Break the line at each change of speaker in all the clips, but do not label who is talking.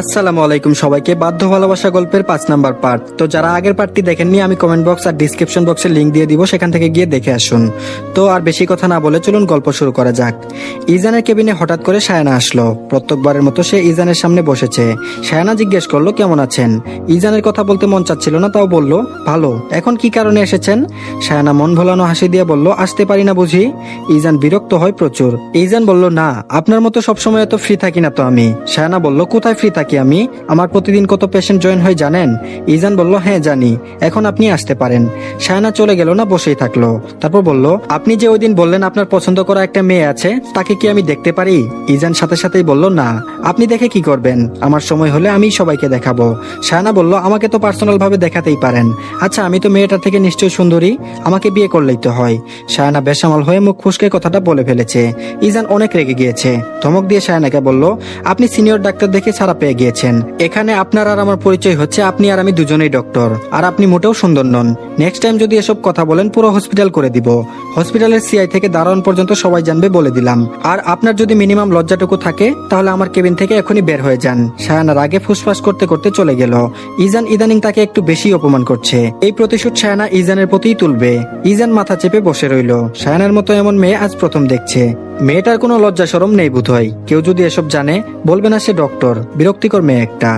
আসসালামু আলাইকুম সবাইকে বাধ্য ভালোবাসা গল্পের পাঁচ নাম্বার পার্ট। তো যারা আগের পার্টটি দেখেননি, আমি কমেন্ট বক্স আর ডিসক্রিপশন বক্সে লিংক দিয়ে দিব, সেখান থেকে গিয়ে দেখে আসুন। তো আর বেশি কথা না বলে চলুন গল্প শুরু করা যাক। ইজানের কেবিনে হঠাৎ করে সায়না আসলো। প্রত্যেকবারের মতো সে ইজানের সামনে বসেছে। সায়না জিজ্ঞেস করল, কেমন আছেন? ইজানের কথা বলতে মন চাচ্ছিল না, তাও বলল, ভালো। এখন কি কারণে এসেছেন? সায়না মন ভোলানো হাসি দিয়ে বলল, আসতে পারি না বুঝি? ইজান বিরক্ত হয় প্রচুর। ইজান বলল, না, আপনার মতো সবসময় এত ফ্রি থাকি না তো আমি। সায়না বলল, কোথায় ফ্রি থাকি আমি, আমার প্রতিদিন কত পেশেন্ট জয়েন হয় জানেন? ইজান বলল হ্যাঁ জানি। এখন আপনি আসতে পারেন। সায়না চলে গেল না, বসেই থাকল। তারপর বলল, আপনি যে ওই দিন বললেন আপনার পছন্দ করা একটা মেয়ে আছে, তাকে কি আমি দেখতে পারি? ইজান সাথে সাথেই বলল, না। আপনি দেখে কি করবেন? আমার সময় হলে আমি সবাইকে দেখাবো। সায়না বলল, আমাকে তো পার্সোনাল ভাবে দেখাতেই পারেন। আচ্ছা আমি তো মেয়েটা থেকে নিশ্চয়ই সুন্দরী। আমাকে বিয়ে করলেই তো হয়। সায়না বেসামাল হয়ে মুখ খুশকে কথাটা বলে ফেলেছে। ইজান অনেক রেগে গিয়েছে। ধমক দিয়ে সায়নাকে বলল, আপনি সিনিয়র ডাক্তার দেখে ছাড়া পেয়ে গিয়েছেন। এখানে আপনার আর আমার পরিচয় হচ্ছে আপনি আর আমি দুজনেই ডক্টর। আর আপনি মোটেও সুন্দর নন। নেক্সট টাইম যদি এসব কথা বলেন, পুরো হসপিটাল করে দিব। হসপিটালের সিআই থেকে দারোয়ান পর্যন্ত সবাই জানবে বলে দিলাম। আর আপনার যদি মিনিমাম লজ্জাটুকু থাকে, তাহলে আমার কেবিন থেকে এখনই বের হয়ে যান। সায়ানার আগে ফুসফাস করতে করতে চলে গেল। ইজান ইদানিং তাকে একটু বেশি অপমান করছে। এই প্রতিশোধ সায়ানা ইজানের প্রতিই তুলবে। ইজান মাথা চেপে বসে রইল। সায়ানার মতো এমন মেয়ে আজ প্রথম দেখছে। মেয়েটার কোনো লজ্জা সরম নেই বোধ হয় কেউ যদি এসব জানে, বলবে না সে ডক্টর। বিরক্তিকর মেয়ে একটা।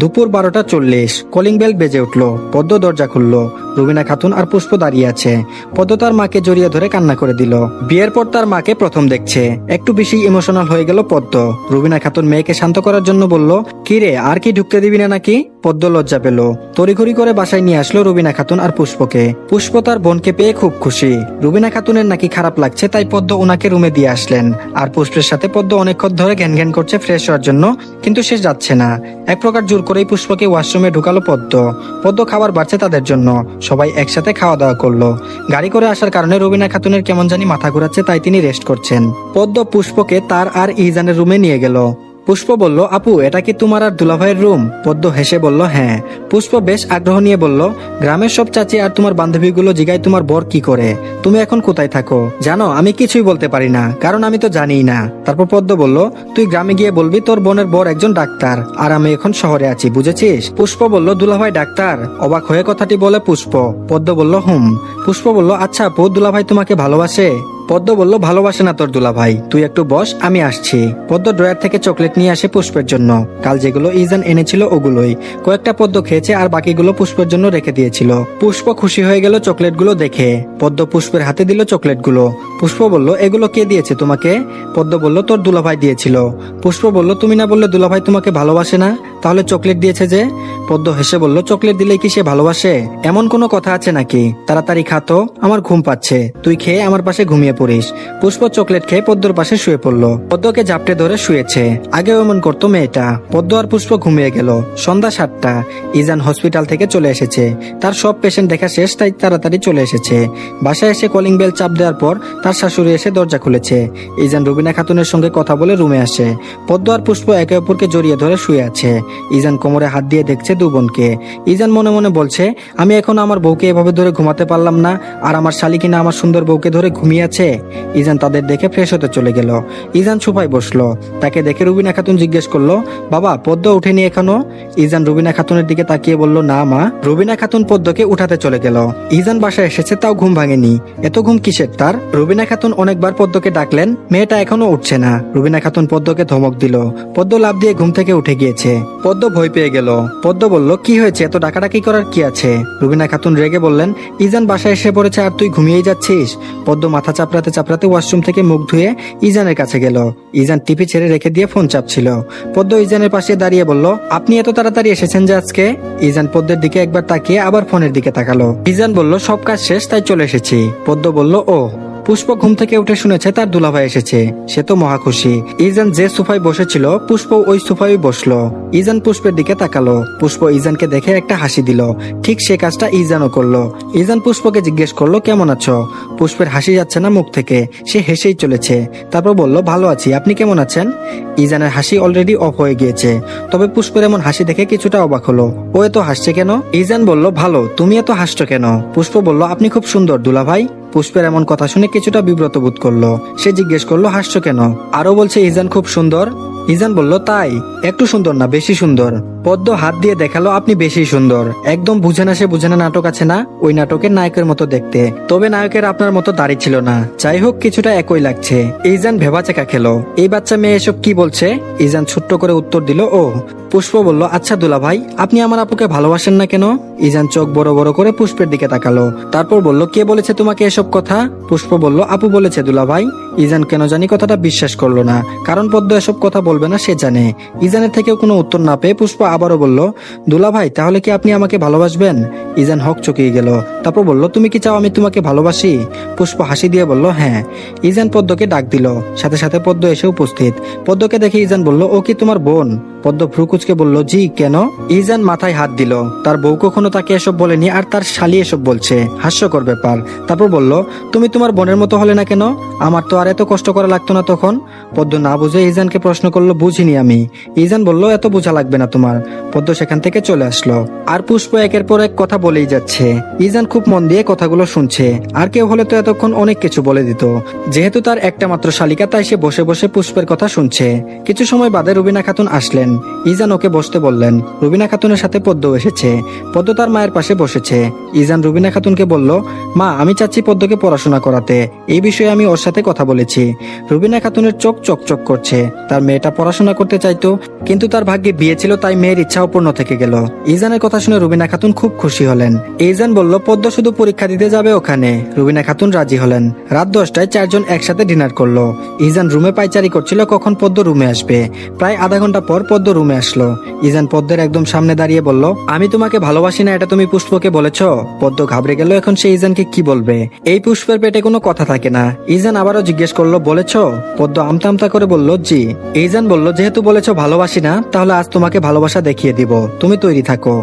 দুপুর বারোটা চল্লিশ কলিং বেল বেজে উঠল, পদ্ম দরজা খুললো, রুবিনা খাতুন আর পুষ্প দাঁড়িয়ে আছে। পদ্ম তার মাকে জড়িয়ে ধরে কান্না করে দিল। বিয়ের পর তার মাকে প্রথম দেখছে। একটু বেশি ইমোশনাল হয়ে গেল পদ্ম। রুবিনা খাতুন মেয়েকে শান্ত করার জন্য বলল, কি রে, আর কি ঢুকতে দিবি না নাকি? পদ্ম লজ্জা পেল। তড়িঘড়ি করে বাসায় নিয়ে আসলো রুবিনা খাতুন আর পুষ্পকে। পুষ্প তার বোনকে পেয়ে খুব খুশি। রুবিনা খাতুনের নাকি খারাপ লাগছে, তাই পদ্ম ওনাকে রুমে দিয়ে আসলেন। আর পুষ্পের সাথে পদ্ম অনেকক্ষণ ধরে ঘ্যান ঘ্যান করছে ফ্রেশ হওয়ার জন্য, কিন্তু সে যাচ্ছে না। এক প্রকার জোর করেই পুষ্পকে ওয়াশরুমে ঢুকালো পদ্ম। পদ্ম খাবার বাড়ছে তাদের জন্য। সবাই একসাথে খাওয়া দাওয়া করল। গাড়ি করে আসার কারণে রবিনা খাতুনের কেমন জানি মাথা ঘুরাচ্ছে, তাই তিনি রেস্ট করছেন। পদ্ম পুষ্পকে তার আর ইজানের রুমে নিয়ে গেল। পুষ্প বলল, আপু, এটা কি তোমার আর দুলাভাইয়ের রুম? পদ্ম হেসে বলল হ্যাঁ। পুষ্প বেশ আগ্রহ নিয়ে বলল, গ্রামের সব চাচি আর তোমার বান্ধবীগুলো জিগায় তোমার বর কি করে? তুমি এখন কোথায় থাকো? জানো, আমি কিছুই বলতে পারি না, কারণ আমি তো জানিই না। তারপর পদ্ম বলল, তুই গ্রামে গিয়ে বলবি তোর বোনের বর একজন ডাক্তার, আর আমি এখন শহরে আছি, বুঝেছিস? পুষ্প বলল, দুলাভাই ডাক্তার? অবাক হয়ে কথাটি বলে পুষ্প। পদ্ম বলল, হুম। পুষ্প বলল আচ্ছা আপু, দুলাভাই তোমাকে ভালোবাসে? পদ্ম বলল, ভালোবাসে না তোর দুলা ভাই তুই একটু বস, আমি আসছি। পদ্ম ড্রয়ার থেকে চকলেট নিয়ে আসে পুষ্পের জন্য। কাল যেগুলো ইজান এনেছিল ওগুলোই। কয়েকটা পদ্ম খেয়েছে আর বাকিগুলো পুষ্পের জন্য রেখে দিয়েছিল। পুষ্প খুশি হয়ে গেল চকলেটগুলো দেখে। পদ্ম পুষ্পের হাতে দিল চকলেটগুলো। পুষ্প বলল, এগুলো কে দিয়েছে তোমাকে? পদ্ম বলল, তোর দুলাভাই দিয়েছিল। পুষ্প বলল, তুমি না বললে দুলাভাই তোমাকে ভালোবাসে না? তাহলে চকলেট দিয়েছে যে? পদ্ম হেসে বলল, চকলেট দিলে কি সে ভালোবাসে? এমন কোনো কথা আছে নাকি? তাড়াতাড়ি খাতো আমার ঘুম পাচ্ছে। তুই খেয়ে আমার পাশে ঘুমিয়ে পড়িস। পুষ্প চকলেট খেয়ে পদ্মর পাশে শুয়ে পড়ল। পদ্মকে জাপটে ধরে শুয়েছে। আগেও এমন করতো মেয়েটা। পদ্ম আর পুষ্প ঘুমিয়ে গেল। সন্ধ্যা সাতটা। ইজান হসপিটাল থেকে চলে এসেছে। তার সব পেশেন্ট দেখা শেষ, তাই তাড়াতাড়ি চলে এসেছে। বাসায় এসে কলিং বেল চাপ দেওয়ার পর তার শাশুড়ি এসে দরজা খুলেছে। ইজান রুবিনা খাতুনের সঙ্গে কথা বলে রুমে আসে। পদ্ম আর পুষ্প একে অপরকে জড়িয়ে ধরে শুয়ে আছে। ইজান কোমরে হাত দিয়ে দেখছে দু বোনকে। ইজান মনে মনে বলছে, আমি এখন আমার বউকে এভাবে ধরে ঘুমাতে পারলাম না, আর আমার শালি কিনা আমার সুন্দর বউকে ধরে ঘুমিয়ে আছে? ইজান তাদের দেখে ফ্রেশ হতে চলে গেল। ইজান সুপাই বসল। তাকে দেখে রুবিনা খাতুন জিজ্ঞেস করল, বাবা, পদ্ম উঠেনি এখনও? ইজান রুবিনা খাতুনের দিকে তাকিয়ে বলল, না, মা। রুবিনা খাতুন পদ্মকে উঠাতে চলে গেল। ইজান বাসায় এসেছে, তাও ঘুম ভাঙেনি। এত ঘুম কিসের তার? রুবিনা খাতুন অনেকবার পদ্মকে ডাকলেন, মেয়েটা এখনও উঠছে না। রুবিনা খাতুন পদ্মকে ধমক দিল। পদ্ম লাভ দিয়ে ঘুম থেকে উঠে গিয়েছে। পদ্ম ভয় পেয়ে গেল। পদ্ম বলল, কি হয়েছে? এত ডাকাডাকি করার কি আছে? রুবিনা খাতুন রেগে বললেন, ইজান বাসায় এসে পড়েছে আর তুই ঘুমিয়েই যাচ্ছিস? পদ্ম মাথা চাপড়াতে চাপড়াতে ওয়াশরুম থেকে মুখ ধুয়ে ইজানের কাছে গেল। ইজান টিপি ছেড়ে রেখে দিয়ে ফোন চাপছিল। পদ্ম ইজানের পাশে দাঁড়িয়ে বলল, আপনি এত তাড়াতাড়ি এসেছেন যে আজকে? ইজান পদ্মের দিকে একবার তাকিয়ে আবার ফোনের দিকে তাকালো। ইজান বলল, সব কাজ শেষ, তাই চলে এসেছি। পদ্ম বলল, ও পুষ্প ঘুম থেকে উঠে শুনেছে তার দুলাভাই এসেছে। সে তো মহা খুশি। ইজান যে সোফায় বসেছিল পুষ্প ওই সোফায় বসল। ইজান পুষ্পের দিকে তাকালো। পুষ্প ইজানকে দেখে একটা হাসি দিল। ঠিক সে কাজটা ইজানও করল। ইজান পুষ্পকে জিজ্ঞেস করল, কেমন আছো? পুষ্পের হাসি যাচ্ছে না মুখ থেকে। সে হেসেই চলেছে। তারপর বলল, ভালো আছি। আপনি কেমন আছেন? ইজানের হাসি অলরেডি অফ হয়ে গিয়েছে। তবে পুষ্পের এমন হাসি দেখে কিছুটা অবাক হলো। ও এত হাসছে কেন? ইজান বলল, ভালো। তুমি এত হাসছো কেন? পুষ্প বলল, আপনি খুব সুন্দর দুলাভাই। পুষ্পের এমন কথা শুনে কিছুটা বিব্রত বোধ করল। সে জিজ্ঞেস করল, হাসছো কেন? আরও বলছে, ইজান খুব সুন্দর। ইজান বলল, তাই, একটু সুন্দর না, বেশি সুন্দর। পদ্ম হাত দিয়ে দেখাল আপনি বেশি সুন্দর। একদম বুঝে না সে বুঝে না নাটক আছে না? ওই নাটকের নায়কের মতো দেখতে। তবে নায়কের আপনার মতো দাড়ি ছিল না। যাই হোক, কিছুটা একই লাগছে। ইজান ভেবা চেকা খেলো। এই বাচ্চা মেয়ে এসব কি বলছে? ইজান ছোট্ট করে উত্তর দিল, ও। পুষ্প বলল আচ্ছা দুলা ভাই, আপনি আমার আপুকে ভালোবাসেন না কেন? ইজান চোখ বড় বড় করে পুষ্পের দিকে তাকালো। তারপর বলল, কে বলেছে তোমাকে এসব কথা? পুষ্প বলল, আপু বলেছে দুলা ভাই। ইজান কেন জানি কথাটা বিশ্বাস করল না, কারণ পদ্ম এসব কথা বলবে না, সে জানে। ইজানের থেকেও কোনো উত্তর না পেয়ে পুষ্প আবারও বলল, দুলা ভাই, তাহলে কি আপনি আমাকে ভালোবাসবেন? ইজান হক চকিয়ে গেল। তারপর বলল, তুমি কি চাও আমি তোমাকে ভালোবাসি? পুষ্প হাসি দিয়ে বলল হ্যাঁ। ইজান পদ্মকে ডাক দিল। সাথে সাথে পদ্ম এসে উপস্থিত। পদ্মকে দেখে ইজান বলল, ও কি তোমার বোন? পদ্ম ভ্রুকুচকে বলল, জি, কেন? ইজান মাথায় হাত দিল। তার বউ কখনো তাকে এসব বলেনি, আর তার শালি এসব বলছে। হাস্যকর ব্যাপার। তারপর বলল, তুমি তোমার বোনের মতো হলে না কেন? আমার তো আর এত কষ্ট করা লাগতো না তখন? পদ্ম না বুঝে ইজানকে প্রশ্ন করল, বুঝিনি আমি। ইজান বলল, এত বোঝা লাগবে না তোমার। পদ্ম সেখান থেকে চলে আসলো। আর পুষ্প একের পর এক কথা বলেই যাচ্ছে। ইজান খুব মন দিয়ে কথাগুলো শুনছে। আর কেউ হলে তো এতক্ষণ অনেক কিছু বলে দিত। যেহেতু তার একটা মাত্র শালিকা, তাই সে বসে বসে পুষ্পের কথা শুনছে। কিছু সময় বাদে রুবিনা খাতুন আসলেন। ইজান ওকে বসতে বললেন। রুবিনা খাতুনের সাথে পদ্ম এসেছে। পদ্ম তার মায়ের পাশে বসেছে। ইজান রুবিনা খাতুনকে বলল, মা, আমি চাচ্ছি পদ্মকে পড়াশোনা করাতে। এই বিষয়ে আমি ওর সাথে কথা বলেছি। রুবিনা খাতুনের চোখ চকচক করছে। তার মেয়েটা পড়াশোনা করতে চাইতো, কিন্তু তার ভাগ্যে বিয়ে ছিল, তাই মেয়ের ইচ্ছাও পূর্ণ থেকে গেল। ইজানের কথা শুনে রুবিনা খাতুন খুব খুশি হলেন। ইজান বলল, পদ্ম শুধু পরীক্ষা দিতে যাবে ওখানে। রুবিনা খাতুন রাজি হলেন। রাত দশটায় চারজন একসাথে ডিনার করল। ইজান রুমে পাইচারি করছিল, কখন পদ্ম রুমে আসবে। প্রায় আধা ঘণ্টা পর পদ্ম রুমে আসলো। ইজান পদ্মের একদম সামনে দাঁড়িয়ে বলল, আমি তোমাকে ভালোবাসি না, এটা তুমি পুষ্পকে বলেছ? পদ্ম ঘাবড়ে গেল, এখন সে ইজানকে কি বলবে? এই পুষ্পের পেটে কোনো কথা থাকে না। ইজান আবারও জিজ্ঞেস করল, বলেছ? পদ্ম আমতা আমতা করে বলল, জি। ইজান বলল, যেহেতু বলেছ ভালোবাসি না, তাহলে আজ তোমাকে ভালোবাসা দেখিয়ে দিব। তুমি তৈরি থাকো।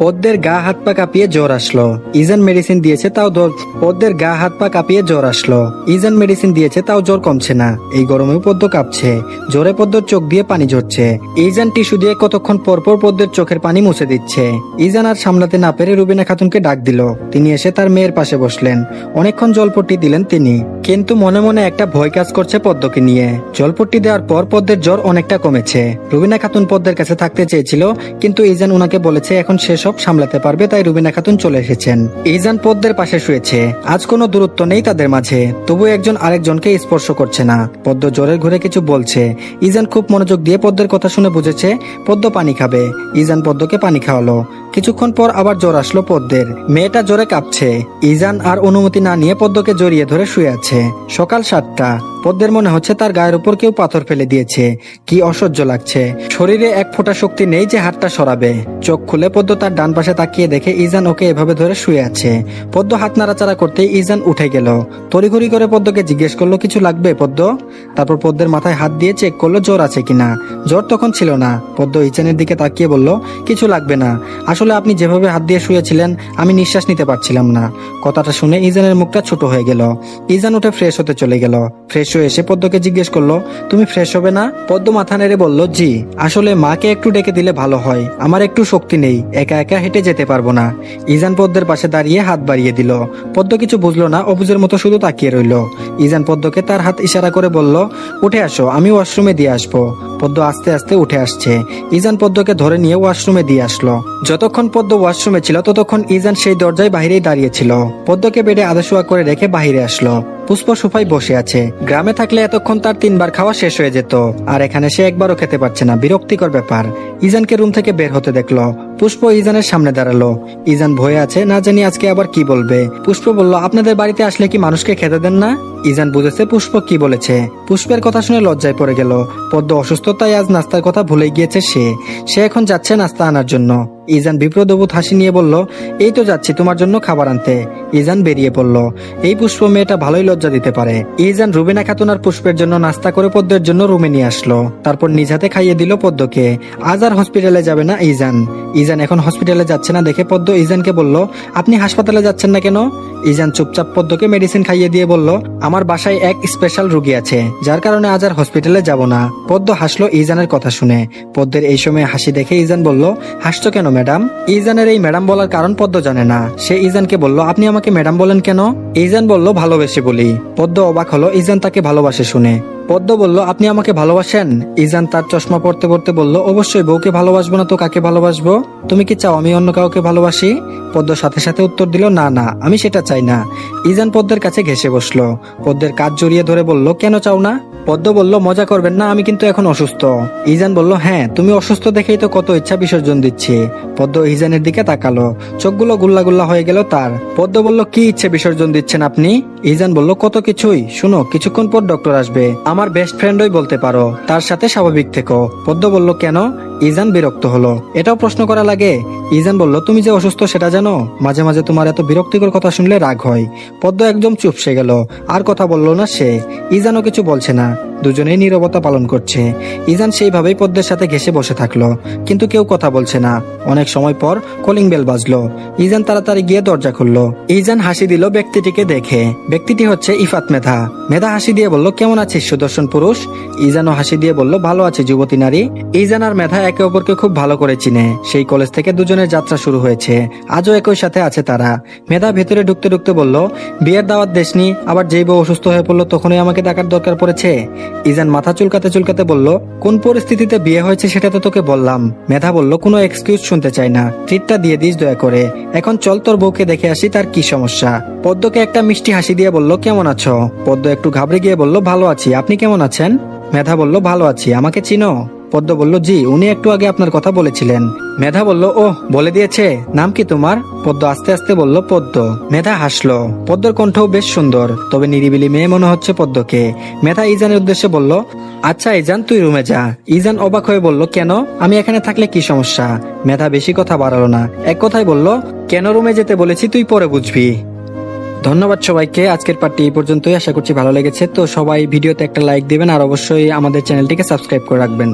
ওদের গা হাত পা কাঁপিয়ে জ্বর আসলো। ইজান মেডিসিন দিয়েছে তাও ওদের গা হাত পা কাঁপিয়ে জ্বর আসলো। ইজান মেডিসিন দিয়েছে তাও জ্বর কমছে না। এই গরমেও পদ্ম কাঁপছে। জ্বরে পদ্মর চোখ দিয়ে পানি ঝরছে। ইজান টিস্যু দিয়ে কতক্ষণ পর পর পদ্মের চোখের পানি মুছে দিচ্ছে। ইজান আর সামলাতে না পেরে রুবিনা খাতুনকে ডাক দিল। তিনি এসে তার মেয়ের পাশে বসলেন। অনেকক্ষণ জলপট্টি দিলেন তিনি। কিন্তু মনে মনে একটা ভয় কাজ করছে পদ্মকে নিয়ে। জলপট্টি দেওয়ার পর পদ্মের জ্বর অনেকটা কমেছে। রুবিনা খাতুন পদ্মের কাছে থাকতে চেয়েছিল, কিন্তু ইজান উনাকে বলেছে, এখন সে সব সামলাতে পারবে তাই রুবিনা খাতুন চলে এসেছেন। ইজান পদ্মের পাশে শুয়েছে। আজ কোনো দূরত্ব নেই তাদের মাঝে। তবু একজন আরেকজনকে স্পর্শ করছে না। পদ্ম জ্বরের ঘুরে কিছু বলছে। ইজান খুব মনোযোগ দিয়ে পদ্মের কথা শুনে বুঝেছে, পদ্ম পানি খাবে। ইজান পদ্মকে পানি খাওয়ালো। কিছুক্ষণ পর আবার জ্বর আসলো পদ্মের। মেয়েটা জ্বরে কাঁপছে। ইজান আর অনুমতি না নিয়ে পদ্মকে জড়িয়ে ধরে শুয়ে আছে। সকাল সাতটা। পদ্মের মনে হচ্ছে তার গায়ের উপর কেউ পাথর ফেলে দিয়েছে। কি অসহ্য লাগছে। শরীরে এক ফোঁটা শক্তি নেই যে হাতটা সরাবে। চোখ খুলে পদ্ম তার ডান পাশে তাকিয়ে দেখে ইজান ওকে এভাবে ধরে শুয়ে আছে। পদ্ম হাত নাড়াচাড়া করতে ইজান উঠে গেল। তড়িঘড়ি করে পদ্মকে জিজ্ঞেস করল, কিছু লাগবে পদ্ম? তারপর পদ্মের মাথায় হাত দিয়ে চেক করল, জ্বর আছে কিনা? জ্বর তখন ছিল না। পদ্ম ইজানের দিকে তাকিয়ে বলল, কিছু লাগবে না। আসলে আপনি যেভাবে হাত দিয়ে শুয়েছিলেন, আমি নিঃশ্বাস নিতে পারছিলাম না। কথাটা শুনে ইজানের মুখটা ছোট হয়ে গেল। ইজান উঠে ফ্রেশ হতে চলে গেল। ফ্রেশ এসে পদ্মকে জিজ্ঞেস করল, তুমি ফ্রেশ হবে না? পদ্ম মাথা নেড়ে বলল, জি, আসলে মাকে একটু ডেকে দিলে ভালো হয়। আমার একটু শক্তি নেই, একা একা হেঁটে যেতে পারব না। ইজান পদ্মের পাশে দাঁড়িয়ে হাত বাড়িয়ে দিল। পদ্ম কিছু বুঝলো না, অবুজের মতো শুধু তাকিয়ে রইল। ইজান পদ্মকে তার হাত ইশারা করে বলল, উঠে আসো, আমি ওয়াশরুমে দিয়ে আসব। পদ্ম আস্তে আস্তে উঠে আসছে। ইজান পদ্মকে ধরে নিয়ে ওয়াশরুমে দিয়ে আসলো। যতক্ষণ পদ্ম ওয়াশরুমে ছিল, ততক্ষণ ইজান সেই দরজায় বাইরেই দাঁড়িয়েছিল পদ্মকে বেডে আদাশোয়া করে রেখে বাইরে আসলো। পুষ্প সোফায় বসে আছে। গ্রামে থাকলে এতক্ষণ তার তিনবার খাওয়া শেষ হয়ে যেত। আর এখানে সে একবারও খেতে পারছে না। বিরক্তিকর ব্যাপার। ইজানকে রুম থেকে বের হতে দেখল। পুষ্প ইজানের সামনে দাঁড়াল। ইজান ভয়ে আছে, না জানি আজকে আবার কি বলবে। পুষ্প বলল, আপনাদের বাড়িতে আসলে কি মানুষকে খেতে দেন না? ইজান বুঝেছে পুষ্প কি বলেছে। পুষ্পের কথা শুনে লজ্জায় পড়ে গেল। পদ্ম অসুস্থতায় আজ নাস্তার কথা ভুলে গিয়েছে সে। সে এখন যাচ্ছে নাস্তা আনার জন্য। ইজান বিপ্রদবুত হাসি নিয়ে বলল, এই তো যাচ্ছি, তোমার জন্য খাবার আনতে। ইজান বেরিয়ে পড়ল। এই পুষ্প মেয়েটা ভালোই লজ্জা দিতে পারে। ইজান রুবিনা খাতুন আর পুষ্পের জন্য নাস্তা করে পদ্মের জন্য রুমে নিয়ে আসলো। তারপর নিজ হাতে খাইয়ে দিল পদ্মকে। আজ আর হসপিটালে যাবে না ইজান। ইজান এখন হসপিটালে যাচ্ছে না, দেখে পদ্ম ইজানকে বলল, আপনি হাসপাতালে যাচ্ছেন না কেন? ইজান চুপচাপ পদ্মকে মেডিসিন খাইয়ে দিয়ে বলল, আমার বাসায় এক স্পেশাল রুগী আছে, যার কারণে আজ আর হসপিটালে যাব না। পদ্ম হাসলো ইজানের কথা শুনে। পদ্মের এই সময় হাসি দেখে ইজান বলল, হাসছো কেন ম্যাডাম ইজানের এই ম্যাডাম বলার কারণ পদ্ম জানে না। সে ইজানকে বলল, আপনি আমাকে ম্যাডাম বলেন কেন? ইজান বলল, ভালোবেসে বলি। পদ্ম অবাক হলো, ইজান তাকে ভালোবাসে শুনে। পদ্ম বলল, আপনি আমাকে ভালোবাসেন? ইজান তার চশমা পড়তে পড়তে বলল, অবশ্যই, বউকে ভালোবাসবো না তো কাকে ভালোবাসবো? তুমি কি চাও আমি অন্য কাউকে ভালোবাসি? পদ্ম সাথে সাথে উত্তর দিল, না না, আমি সেটা চাই না। ইজান পদ্মের কাছে ঘেসে বসল। পদ্মের কাজ জড়িয়ে ধরে বলল, কেন চাও না? পদ্ম বলল, মজা করবেন না, আমি কিন্তু এখন অসুস্থ। ইজান বলল হ্যাঁ তুমি অসুস্থ দেখেই তো কত ইচ্ছা বিসর্জন দিচ্ছি। পদ্ম ইজানের দিকে তাকালো। চোখগুলো গুল্লা গুল্লা হয়ে গেল তার। পদ্ম বলল, কি ইচ্ছে বিসর্জন দিচ্ছেন আপনি? ইজান বলল, কত কিছুই। শুনো, কিছুক্ষণ পর ডক্টর আসবে। আমার বেস্ট ফ্রেন্ডই বলতে পারো। তার সাথে স্বাভাবিক থেকো। পদ্ম বলল কেন? ইজান বিরক্ত হলো। এটাও প্রশ্ন করা লাগে, ইজান বলল, তুমি যে অসুস্থ, সেটা জানো? মাঝে মাঝে তোমার এত বিরক্তিকর কথা শুনলে রাগ হয়। পদ্ম একদম চুপসে গেল। আর কথা বলল না সে। ইজানও কিছু বলছে না। দুজনেই নীরবতা পালন করছে। ইজান সেইভাবেই পদ্মের সাথে ঘেসে বসে থাকল। কিন্তু কেউ কথা বলছে না। অনেক সময় পর কলিং বেল বাজলো। ইজান তাড়াতাড়ি গিয়ে দরজা খুললো। ইজান হাসি দিল ব্যক্তিটিকে দেখে। ব্যক্তিটি হচ্ছে ইফাত মেধা। মেধা হাসি দিয়ে বলল, কেমন আছিস সুদর্শন পুরুষ? ইজানও হাসি দিয়ে বলল, ভালো আছে যুবতী নারী। ইজান আর মেধা একে অপরকে খুব ভালো করে চিনে। সেই কলেজ থেকে দুজনের যাত্রা শুরু হয়েছে। আজও একই সাথে আছে তারা। মেধা ভেতরে ঢুকতে ঢুকতে বলল, বিয়ের দাওয়াত দেশনি আবার যেই বউ অসুস্থ হয়ে পড়ল তখনই আমাকে ডাকার দরকার পড়েছে। ইজান মাথা চুলকাতে চুলকাতে বলল, কোন পরিস্থিতিতে বিয়ে হয়েছে সেটা তো তোকে বললাম। মেধা বলল, কোনো এক্সকিউজ শুনতে চাই না। ট্রিটটা দিয়ে দিস দয়া করে। এখন চল তোর বউকে দেখে আসি তার কি সমস্যা। পদ্মকে একটা মিষ্টি হাসি দিয়ে বলল, কেমন আছো? পদ্ম একটু ঘাবড়ে গিয়ে বলল, ভালো আছি। আপনি কেমন আছেন? মেধা বলল, ভালো আছি, আমাকে চিনো? পদ্ম বলল, জি, উনি একটু আগে আপনার কথা বলেছিলেন। মেধা বলল ও বলে দিয়েছে, নাম কি তোমার? পদ্ম আস্তে আস্তে বলল, পদ্ম। মেধা হাসলো, পদ্মর কণ্ঠও বেশ সুন্দর, তবে নিরিবিলি মেয়ে মনে হচ্ছে পদ্মকে। মেধা ইজানের উদ্দেশ্যে বলল আচ্ছা ইজান, তুই রুমে যা। ইজান অবাক হয়ে বলল, কেন? আমি এখানে থাকলে কি সমস্যা? মেধা বেশি কথা বাড়ালো না, এক কথাই বলল, কেন রুমে যেতে বলেছি, তুই পরে বুঝবি। ধন্যবাদ সবাইকে। আজকের পার্টি এই পর্যন্তই। আশা করছি ভালো লেগেছে। তো সবাই ভিডিওতে একটা লাইক দেবেন আর অবশ্যই আমাদের চ্যানেলটিকে সাবস্ক্রাইব করে রাখবেন।